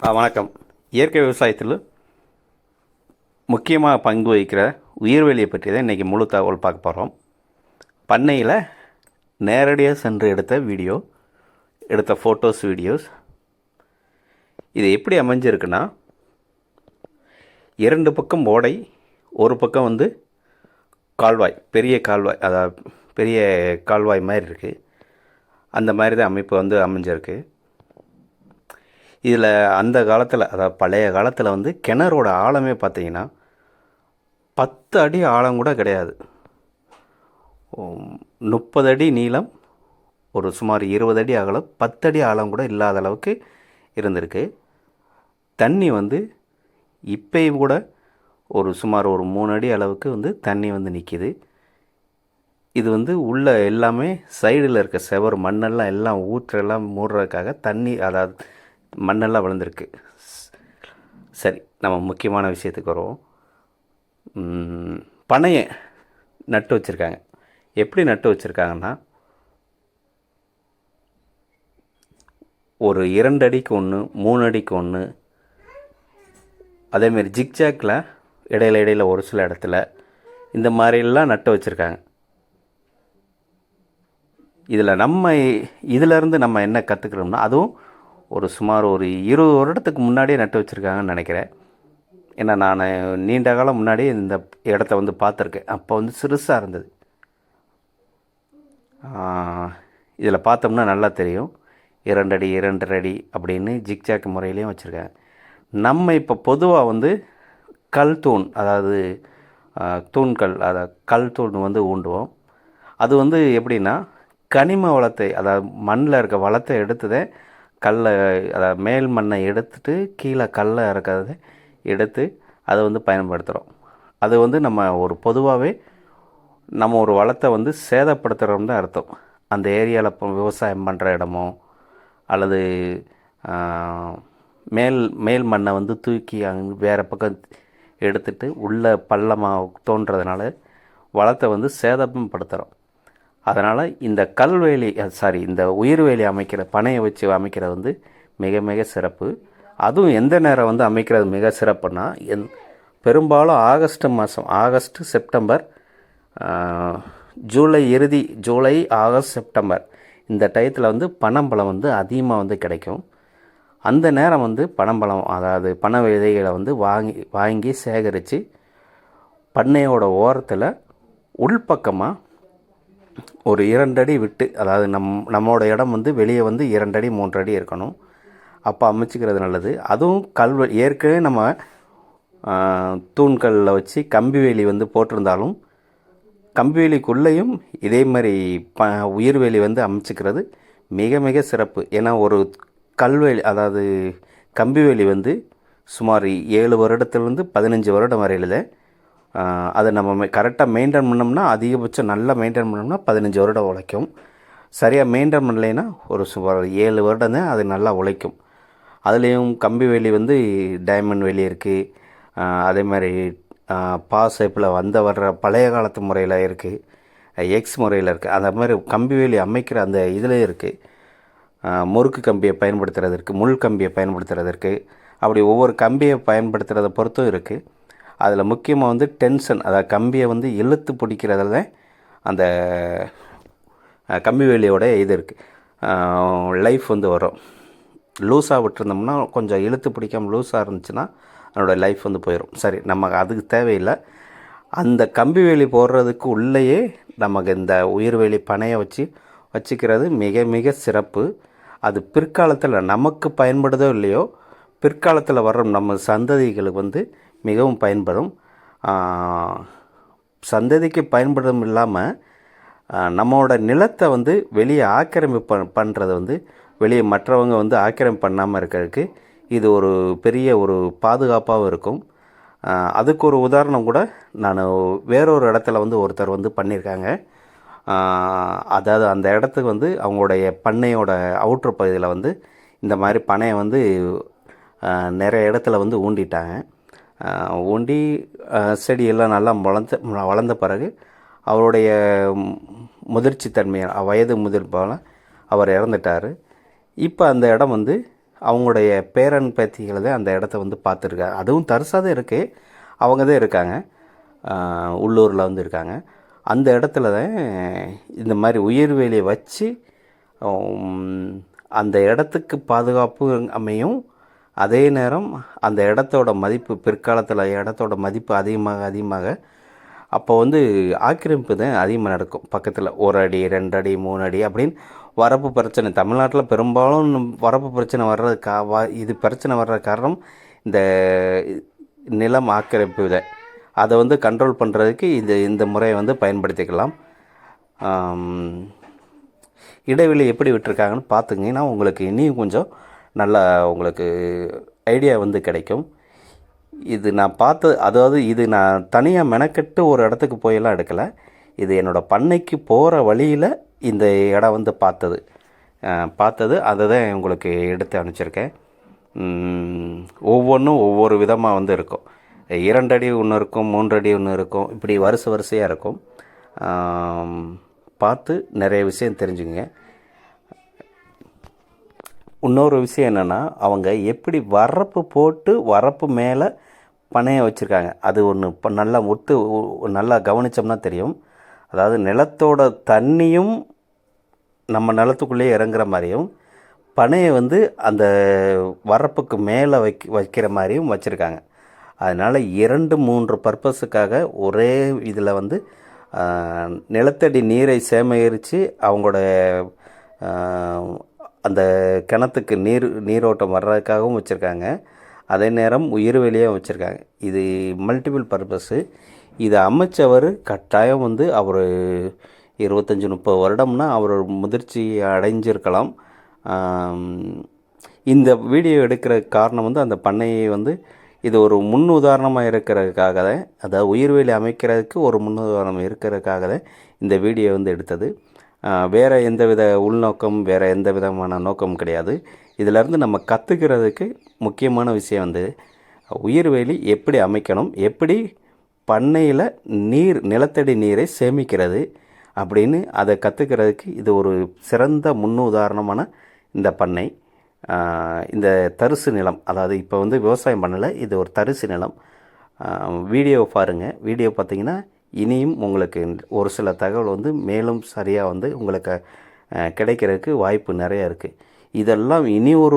ஆ, வணக்கம். இயற்கை விவசாயத்தில் முக்கியமாக பங்கு வகிக்கிற உயிர்வெளியை பற்றி தான் இன்றைக்கி முழு தகவல் பார்க்க போகிறோம் பண்ணையில் நேரடியாக சென்று எடுத்த வீடியோ எடுத்த ஃபோட்டோஸ் வீடியோஸ் இது எப்படி அமைஞ்சிருக்குன்னா இரண்டு பக்கம் ஓடை ஒரு பக்கம் வந்து கால்வாய் பெரிய கால்வாய் அதாவது பெரிய கால்வாய் மாதிரி இருக்குது அந்த மாதிரி தான் அமைப்பு வந்து அமைஞ்சிருக்கு. இதில் அந்த காலத்தில் அதாவது பழைய காலத்தில் வந்து கிணறோட ஆழமே பார்த்தீங்கன்னா பத்து அடி ஆழம் கூட கிடையாது. முப்பது அடி நீளம் ஒரு சுமார் இருபது அடி அகலம் பத்து அடி ஆழம் கூட இல்லாத அளவுக்கு இருந்திருக்கு. தண்ணி வந்து இப்பயும் கூட ஒரு சுமார் ஒரு மூணு அடி அளவுக்கு வந்து தண்ணி வந்து நிற்கிது இது வந்து உள்ள எல்லாமே சைடில் இருக்க செவர் மண்ணெல்லாம் எல்லாம் ஊற்றெல்லாம் மூடுறதுக்காக தண்ணி அதாவது மண்ணெல்லாம் வளர்ந்துருக்கு. சரி நம்ம முக்கியமான விஷயத்துக்கு வருவோம். பனையை நட்டு வச்சுருக்காங்க. எப்படி நட்டு வச்சுருக்காங்கன்னா ஒரு இரண்டு அடிக்கு ஒன்று மூணு அடிக்கு ஒன்று அதேமாரி ஜிக்ஜாக்கில் இடையில இடையில ஒரு சில இடத்துல இந்த மாதிரிலாம் நட்டு வச்சுருக்காங்க. இதில் நம்ம இதிலேருந்து நம்ம என்ன கற்றுக்கிறோம்னா அதுவும் ஒரு சுமார் ஒரு இருபது வருடத்துக்கு முன்னாடியே நட்டு வச்சுருக்காங்கன்னு நினைக்கிறேன். ஏன்னா நான் நீண்ட காலம் முன்னாடியே இந்த இடத்த வந்து பார்த்துருக்கேன். அப்போ வந்து சிறுசாக இருந்தது. இதில் பார்த்தோம்னா நல்லா தெரியும். இரண்டடி இரண்டரை அடி அப்படின்னு ஜிக்ஜாக் முறையிலையும் வச்சுருக்காங்க. நம்ம இப்போ பொதுவாக வந்து கல் தூண் அதாவது தூண்கள் அதாவது கல் தூண் வந்து ஊண்டுவோம். அது வந்து எப்படின்னா கனிம வளத்தை அதாவது மண்ணில் இருக்க வளத்தை எடுத்ததை கல்லை அதாவது மேல் மண்ணை எடுத்துட்டு கீழே கல்லை இறக்கிறத எடுத்து அதை வந்து பயன்படுத்துகிறோம் அது வந்து நம்ம ஒரு பொதுவாகவே நம்ம ஒரு வளத்தை வந்து சேதப்படுத்துகிறோம் தான் அர்த்தம். அந்த ஏரியாவில் இப்போ விவசாயம் பண்ணுற இடமோ அல்லது மேல் மேல் மண்ணை வந்து தூக்கி அங்கே வேறு பக்கம் எடுத்துட்டு உள்ள பள்ளமாக தோன்றதுனால வளத்தை வந்து சேதப்படுத்துகிறோம் அதனால் இந்த கல்வேலி சாரி இந்த உயிர்வேலி அமைக்கிற பனையை வச்சு அமைக்கிறது வந்து மிக மிக சிறப்பு. அதுவும் எந்த நேரம் வந்து அமைக்கிறது மிக சிறப்புனா எந் பெரும்பாலும் ஆகஸ்ட் மாதம் ஆகஸ்ட் செப்டம்பர் ஜூலை இறுதி ஜூலை ஆகஸ்ட் செப்டம்பர் இந்த டயத்தில் வந்து பனம்பழம் வந்து அதிகமாக வந்து கிடைக்கும். அந்த நேரம் வந்து பனம்பழம் அதாவது பனை விதைகளை வந்து வாங்கி வாங்கி சேகரித்து பண்ணையோட ஓரத்தில் உள்பக்கமாக ஒரு இரண்டு அடி விட்டு அதாவது நம் நம்மளோட இடம் வந்து வெளியே வந்து இரண்டடி மூன்றடி இருக்கணும். அப்போ அமைச்சிக்கிறது நல்லது. அதுவும் கல்வெ ஏற்கனவே நம்ம தூண்களில் வச்சு கம்பி வேலி வந்து போட்டிருந்தாலும் கம்பி வேலிக்குள்ளேயும் இதே மாதிரி ப உயிர்வேலி வந்து அமைச்சிக்கிறது மிக மிக சிறப்பு. ஏன்னா ஒரு கல்வேலி அதாவது கம்பி வேலி வந்து சுமார் ஏழு வருடத்துலேருந்து பதினஞ்சு வருடம் வரையில் அதை நம்ம கரெக்டாக மெயின்டைன் பண்ணோம்னா அதிகபட்சம் நல்லா மெயின்டைன் பண்ணோம்னா பதினஞ்சு வருடம் உழைக்கும். சரியாக மெயின்டைன் பண்ணலைன்னா ஒரு சுமார் ஏழு வருடம் தான் அது நல்லா உழைக்கும். அதுலேயும் கம்பி வேலி வந்து டைமண்ட் வேலி இருக்குது அதே மாதிரி பா ஷேப்பில் வந்த வர்ற பழைய காலத்து முறையில் இருக்குது எக்ஸ் முறையில் இருக்குது அந்த மாதிரி கம்பி வேலி அமைக்கிற அந்த இதில் இருக்குது முறுக்கு கம்பியை பயன்படுத்துறதற்கு முள் கம்பியை பயன்படுத்துறதற்கு அப்படி ஒவ்வொரு கம்பியை பயன்படுத்துகிறத பொறுத்தும் இருக்குது அதில் முக்கியமாக வந்து டென்ஷன் அதாவது கம்பியை வந்து இழுத்து பிடிக்கிறதுல அந்த கம்பி வேலியோட இது இருக்குது லைஃப் வந்து வரும். லூஸாக விட்டுருந்தோம்னா கொஞ்சம் இழுத்து பிடிக்காம லூஸாக இருந்துச்சுன்னா அதனோட லைஃப் வந்து போயிடும் சரி நமக்கு அதுக்கு தேவையில்லை. அந்த கம்பி வேலி போடுறதுக்கு உள்ளேயே நமக்கு இந்த உயிர்வேலி பனையை வச்சு வச்சுக்கிறது மிக மிக சிறப்பு. அது பிற்காலத்தில் நமக்கு பயன்படுதோ இல்லையோ பிற்காலத்தில் வர்ற நம்ம சந்ததிகளுக்கு வந்து மிகவும் பயன்படும். சந்ததிக்கு பயன்படும் இல்லாமல் நம்மளோட நிலத்தை வந்து வெளியே ஆக்கிரமிப்பு பண் பண்ணுறது வந்து வெளியே மற்றவங்க வந்து ஆக்கிரமிப்பு பண்ணாமல் இருக்கிறதுக்கு இது ஒரு பெரிய ஒரு பாதுகாப்பாகவும் இருக்கும். அதுக்கு ஒரு உதாரணம் கூட நான் வேறொரு இடத்துல வந்து ஒருத்தர் வந்து பண்ணியிருக்காங்க. அதாவது அந்த இடத்துக்கு வந்து அவங்களுடைய பண்ணையோட அவுட்ரு பகுதியில் வந்து இந்த மாதிரி பனையை வந்து நிறைய இடத்துல வந்து ஊண்டிட்டாங்க. ஒண்டி செடியெல்லாம் நல்லா வளர்ந்த வளர்ந்த பிறகு அவருடைய முதிர்ச்சி தன்மை வயது முதிர்ப்பால் அவர் இறந்துட்டார். இப்போ அந்த இடம் வந்து அவங்களுடைய பேரன் பேத்திகளை தான் அந்த இடத்த வந்து பார்த்துருக்கா அதுவும் தரிசாக தான் இருக்குது அவங்க தான் இருக்காங்க. உள்ளூரில் வந்து இருக்காங்க. அந்த இடத்துல தான் இந்த மாதிரி உயிர்வேலியை வச்சு அந்த இடத்துக்கு பாதுகாப்பு அமையும். அதே நேரம் அந்த இடத்தோட மதிப்பு பிற்காலத்தில் இடத்தோட மதிப்பு அதிகமாக அதிகமாக அப்போ வந்து ஆக்கிரமிப்பு தான் அதிகமாக நடக்கும். பக்கத்தில் ஒரு அடி ரெண்டு அடி மூணு அடி அப்படின்னு வரப்பு பிரச்சனை. தமிழ்நாட்டில் பெரும்பாலும் வரப்பு பிரச்சனை வர்றது கா வா இது பிரச்சனை வர்ற காரணம் இந்த நிலம் ஆக்கிரமிப்பு தான். அதை வந்து கண்ட்ரோல் பண்ணுறதுக்கு இந்த இந்த முறையை வந்து பயன்படுத்திக்கலாம். இடைவெளி எப்படி விட்டுருக்காங்கன்னு பார்த்துங்கன்னா உங்களுக்கு இனியும் கொஞ்சம் நல்லா உங்களுக்கு ஐடியா வந்து கிடைக்கும். இது நான் பார்த்து அதாவது இது நான் தனியாக மெனக்கெட்டு ஒரு இடத்துக்கு போயெல்லாம் எடுக்கலை. இது என்னோடய பண்ணைக்கு போகிற வழியில் இந்த இடம் வந்து பார்த்தது. பார்த்தது. அதை தான் உங்களுக்கு எடுத்து அனுப்பிச்சிருக்கேன். ஒவ்வொன்றும் ஒவ்வொரு விதமாக வந்து இருக்கும். இரண்டு அடி ஒன்று இருக்கும் மூன்று அடி ஒன்று இருக்கும். இப்படி வரிசை வரிசையாக இருக்கும். பார்த்து நிறைய விஷயம் தெரிஞ்சுங்க இன்னொரு விஷயம் என்னென்னா அவங்க எப்படி வரப்பு போட்டு வரப்பு மேலே பனையை வச்சுருக்காங்க. அது ஒன்று இப்போ நல்லா ஒத்து நல்லா கவனித்தோம்னா தெரியும். அதாவது நிலத்தோட தண்ணியும் நம்ம நிலத்துக்குள்ளேயே இறங்குற மாதிரியும் பனையை வந்து அந்த வரப்புக்கு மேலே வைக்க வைக்கிற மாதிரியும் வச்சுருக்காங்க. அதனால் இரண்டு மூன்று பர்பஸுக்காக ஒரே இதில் வந்து நிலத்தடி நீரை சேமகரித்து அவங்களோட அந்த கிணத்துக்கு நீர் நீரோட்டம் வர்றதுக்காகவும் வச்சுருக்காங்க. அதே நேரம் உயிர்வெளியும் வச்சுருக்காங்க. இது மல்டிபிள் பர்பஸ்ஸு இதை அமைச்சவர் கட்டாயம் வந்து அவர் இருபத்தஞ்சி முப்பது வருடம்னா அவர் முதிர்ச்சி அடைஞ்சிருக்கலாம். இந்த வீடியோ எடுக்கிற காரணம் வந்து அந்த பண்ணையை வந்து இது ஒரு முன் உதாரணமாக இருக்கிறதுக்காக தான் அதாவது உயிர்வேலி அமைக்கிறதுக்கு ஒரு முன் உதாரணம் இருக்கிறதுக்காக தான் இந்த வீடியோ வந்து எடுத்தது. வேறு எந்த வித உள்நோக்கம் வேறு எந்த விதமான நோக்கமும் கிடையாது. இதிலேருந்து நம்ம கற்றுக்கிறதுக்கு முக்கியமான விஷயம் வந்து உயிர்வேலி எப்படி அமைக்கணும் எப்படி பண்ணையில் நீர் நிலத்தடி நீரை சேமிக்கிறது அப்படின்னு அதை கற்றுக்கிறதுக்கு இது ஒரு சிறந்த முன்னுதாரணமான இந்த பண்ணை. இந்த தரிசு நிலம் அதாவது இப்போ வந்து விவசாயம் பண்ணலை இது ஒரு தரிசு நிலம். வீடியோ பாருங்கள் வீடியோ பார்த்தீங்கன்னா இனியும் உங்களுக்கு ஒரு சில தகவல் வந்து மேலும் சரியாக வந்து உங்களுக்கு கிடைக்கிறதுக்கு வாய்ப்பு நிறையா இருக்குது இதெல்லாம் இனி ஒரு